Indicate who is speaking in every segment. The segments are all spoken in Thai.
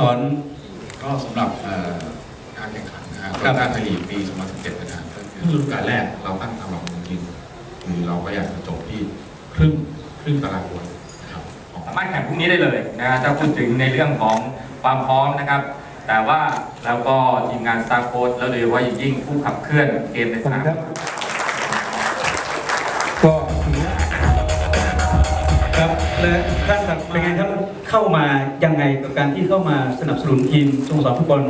Speaker 1: สร
Speaker 2: ก็สำหรับเอ่อการแข่งขันนะฮะ
Speaker 1: ครับ
Speaker 2: การไทยลีกปี2017นะครับก็คือฤดูกาลแรกเราตั้งตามหลักของทีมคือเราก็อยากจะจบที่ครึ่งครึ่งตารางบนนะครับของ
Speaker 3: สามารถแข่งพรุ่งนี้ได้เลยนะฮะถ้าพูดถึงในเรื่องของความพร้อมนะครับ แต่ว่าแล้วก็ทีมงานสตาร์โค้ดแล้วโดยเฉพาะอย่างยิ่งผู้ขับเคลื่อนเกมในสนาม
Speaker 1: ครับและท่านครับเป็นไงครับเข้ามายังไงกับการที่เข้ามาสนับสนุนทีมสโมสรฟุตบอล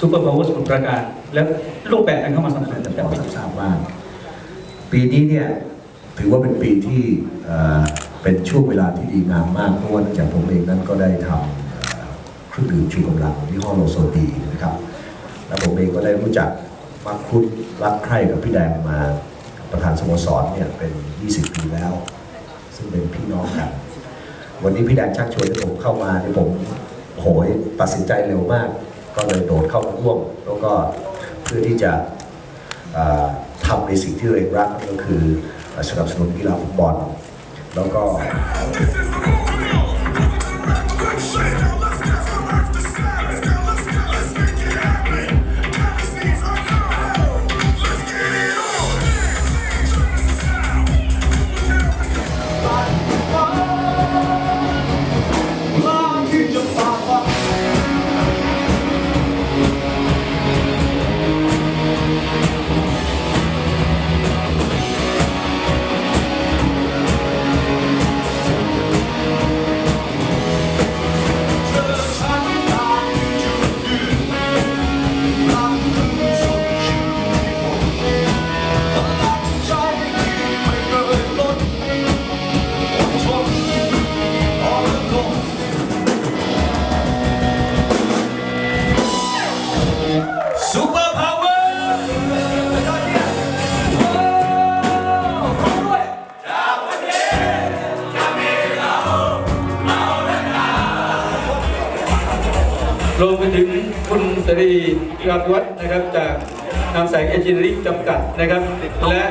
Speaker 1: ซูเปอร์พาวเวอร์สมุทรปราการ แล้วรูปแบบการเข้ามาสนับสนุน
Speaker 4: แต่
Speaker 1: แต่
Speaker 4: ข
Speaker 1: ไม่
Speaker 4: อทราบว่าปีนี้เนี่ยถือว่าเป็นปีที่เป็นช่วงเวลาที่ดีงามมากเพราะว่าเนื่องจากผมเองนั้นก็ได้ทำเครื่องดื่มชูกำลังยี่ห้อโลโซดีนะครับ แล้วผมเองก็ได้รู้จักมักคุ้นรักใคร่กับพี่แดงมาประธานสโมสรเนี่ยเป็น 20 ปีแล้ว ซึ่งเป็นพี่น้องกัน วันนี้พี่แดนชักชวนให้ผมเข้ามาที่ผมโหยตัดสินใจเร็วมาก ก็เลยโดดเข้ามาร่วม แล้วก็เพื่อที่จะทำในสิ่งที่เองรักนั่นก็คือสนับสนุนกีฬาฟุตบอลแล้วก็
Speaker 1: รวมไปถึงคุณตรีราวัฒน์นะครับจากนามแสงเอนจิเนียริ่งจำกัดนะครับ และ